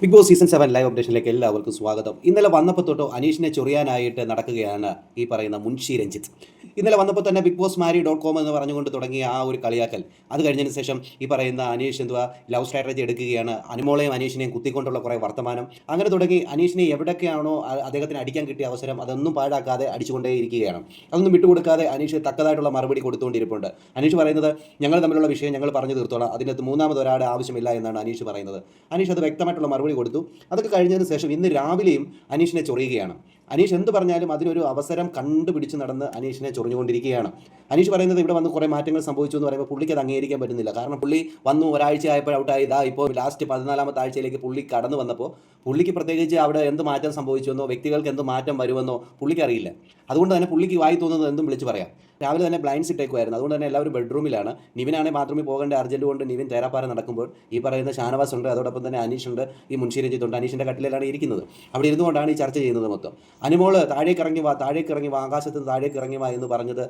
Bigg Boss season seven live അപ്ഡേഷനിലേക്ക് എല്ലാവർക്കും സ്വാഗതം. ഇന്നലെ വന്നപ്പോൾ തൊട്ടോ അനീഷിനെ ചൊറിയാനായിട്ട് നടക്കുകയാണ് ഈ പറയുന്ന മുൻഷി രഞ്ജിത്ത്. ഇന്നലെ വന്നപ്പോൾ തന്നെ ബിഗ് ബോസ് മാരി ഡോട്ട് കോം എന്ന് പറഞ്ഞുകൊണ്ട് തുടങ്ങിയ ആ ഒരു കളിയാക്കൽ. അത് കഴിഞ്ഞതിന് ശേഷം ഈ പറയുന്ന അനീഷ് എന്തുവാ ലവ് സ്ട്രാറ്റജി എടുക്കുകയാണ്. അനുമോളെയും അനീഷിനെയും കുത്തിക്കൊണ്ടുള്ള കുറേ വർത്തമാനം. അങ്ങനെ തുടങ്ങി അനീഷിനെ എവിടെയൊക്കെയാണോ അദ്ദേഹത്തിന് അടിക്കാൻ കിട്ടിയ അവസരം അതൊന്നും പാഴാക്കാതെ അടിച്ചുകൊണ്ടേ ഇരിക്കുകയാണ്. അതൊന്നും വിട്ടുകൊടുക്കാതെ അനീഷ് തക്കതായിട്ടുള്ള മറുപടി കൊടുത്തുകൊണ്ടിരിപ്പുണ്ട്. അനീഷ് പറയുന്നത് ഞങ്ങൾ തമ്മിലുള്ള വിഷയം ഞങ്ങൾ പറഞ്ഞു തീർത്തോളാം. അതിനകത്ത് മൂന്നാമത് ഒരാളുടെ ആവശ്യമില്ല എന്നാണ് അനീഷ് പറയുന്നത്. അനീഷ് അത് വ്യക്തമായിട്ടുള്ള മറുപടി കൊടുത്തു. അതൊക്കെ കഴിഞ്ഞതിന് ശേഷം ഇന്ന് രാവിലെയും അനീഷിനെ ചൊറിയുകയാണ്. അനീഷ് എന്ത് പറഞ്ഞാലും അതിനൊരു അവസരം കണ്ടുപിടിച്ച് നടന്ന് അനീഷിനെ ചൊറിഞ്ഞുകൊണ്ടിരിക്കുകയാണ്. അനീഷ് പറയുന്നത് ഇവിടെ വന്ന് കുറേ മാറ്റങ്ങൾ സംഭവിച്ചു എന്ന് പറയുമ്പോൾ പുള്ളിക്ക് അത് അംഗീകരിക്കാൻ പറ്റുന്നില്ല. കാരണം പുള്ളി വന്നു ഒരാഴ്ച ആയപ്പോൾ ഔട്ടായി. ഇതാ ഇപ്പോൾ ലാസ്റ്റ് പതിനാലാമത്തെ ആഴ്ചയിലേക്ക് പുള്ളി കടന്നു വന്നപ്പോൾ പുള്ളിക്ക് പ്രത്യേകിച്ച് അവിടെ എന്ത് മാറ്റം സംഭവിച്ചുവെന്നോ വ്യക്തികൾക്ക് എന്ത് മാറ്റം വരുമെന്നോ പുള്ളിക്ക് അറിയില്ല. അതുകൊണ്ട് തന്നെ പുള്ളിക്ക് വായി തോന്നുന്നത് എന്തും വിളിച്ച് പറയാം. രാവിലെ തന്നെ ബ്ലൈൻഡ്സ് ഇട്ടേക്കുമായിരുന്നു അതുകൊണ്ട് തന്നെ എല്ലാവരും ബെഡ്റൂമിലാണ് നിവിനാണെങ്കിൽ ബാത്റൂമിൽ പോകേണ്ട അർജന്റ് കൊണ്ട് നിവിൻ തേരാപ്പാറ നടക്കുമ്പോൾ ഈ പറയുന്ന ഷാനവാസ് ഉണ്ട് അതോടൊപ്പം തന്നെ അനീഷ് ഉണ്ട് ഈ മുൻഷി ഉണ്ട് അനീഷിന്റെ കട്ടിലാണ് ഇരിക്കുന്നത്. അവിടെ ഇരുന്നുകൊണ്ടാണ് ഈ ചർച്ച ചെയ്യുന്നത് മൊത്തം. അനുമോൾ താഴേക്ക് ഇറങ്ങി വാ താഴേക്ക് ഇറങ്ങി വാ ആകാശത്ത് താഴേക്ക് ഇറങ്ങി വാ എന്ന് പറഞ്ഞത്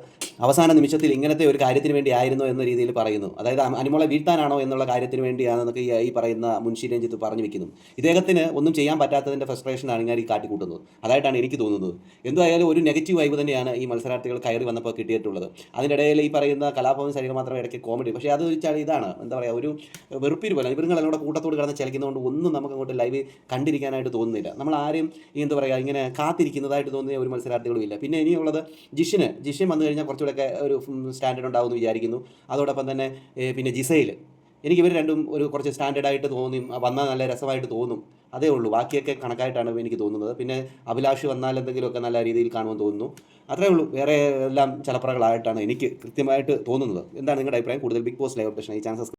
അവസാന നിമിഷത്തിൽ ഇങ്ങനത്തെ ഒരു കാര്യത്തിന് വേണ്ടി ആയിരുന്നു എന്ന രീതിയിൽ പറയുന്നു. അതായത് അനുമോളെ വീഴ്ത്താനാണോ എന്നുള്ള കാര്യത്തിന് വേണ്ടിയാണെന്നൊക്കെ ഈ പറയുന്ന മുൻഷി രഞ്ജിത്ത് പറഞ്ഞു വെക്കുന്നു. ഇദ്ദേഹത്തിന് ഒന്നും ചെയ്യാൻ പറ്റാത്തതിന്റെ ഫ്രസ്ട്രേഷനാണ് ഞാൻ ഈ കാട്ടിക്കൂട്ടുന്നത്. അതായിട്ടാണ് എനിക്ക് തോന്നുന്നത്. എന്തായാലും ഒരു നെഗറ്റീവ് വൈബ് തന്നെയാണ് ഈ മത്സരാർത്ഥികൾ കയറി വന്നപ്പോൾ കിട്ടിയിട്ടുള്ളത് അതിനിടയിൽ ഈ പറയുന്ന കലാഭവൻ ശരീരം മാത്രം ഇടയ്ക്ക് കോമഡി പക്ഷേ അത് വെച്ചാൽ ഇതാണ്. എന്താ പറയുക ഒരു വെറുപ്പിരി പോലെ ഇവരുങ്ങളെല്ലാം കൂടെ കൂട്ടത്തോട് കിടന്ന് ചലിക്കുന്നതുകൊണ്ട് ഒന്നും നമുക്ക് അങ്ങോട്ട് ലൈവ് കണ്ടിരിക്കാനായിട്ട് തോന്നുന്നില്ല. നമ്മൾ ആരും എന്താ പറയുക ഇങ്ങനെ കാത്തിരിക്കുന്നതായിട്ട് തോന്നിയ ഒരു മത്സരാർത്ഥികളും ഇല്ല. പിന്നെ ഇനിയുള്ളത് ജിഷിന്. ജിഷിൻ വന്നു കഴിഞ്ഞാൽ കുറച്ചുകൂടെയൊക്കെ ഒരു സ്റ്റാൻഡേർഡ് ഉണ്ടാവും എന്ന് വിചാരിക്കുന്നു. അതോടൊപ്പം തന്നെ പിന്നെ ജിസയിൽ എനിക്ക് ഇവർ രണ്ടും ഒരു കുറച്ച് സ്റ്റാൻഡേർഡായിട്ട് തോന്നി വന്നാൽ നല്ല രസമായിട്ട് തോന്നും. അതേ ഉള്ളൂ. ബാക്കിയൊക്കെ കണക്കായിട്ടാണ് എനിക്ക് തോന്നുന്നത്. പിന്നെ അഭിലാഷ് വന്നാൽ എന്തെങ്കിലുമൊക്കെ നല്ല രീതിയിൽ കാണുമെന്ന് തോന്നുന്നു. അത്രേ ഉള്ളൂ. വേറെ എല്ലാം ചലപ്രകളായിട്ടാണ് എനിക്ക് കൃത്യമായിട്ട് തോന്നുന്നത്. എന്താണ് നിങ്ങളുടെ അഭിപ്രായം? കൂടുതൽ ബിഗ് ബോസ് ലൈവ് ഓപ്പറേഷൻ ഈ ചാൻസസ്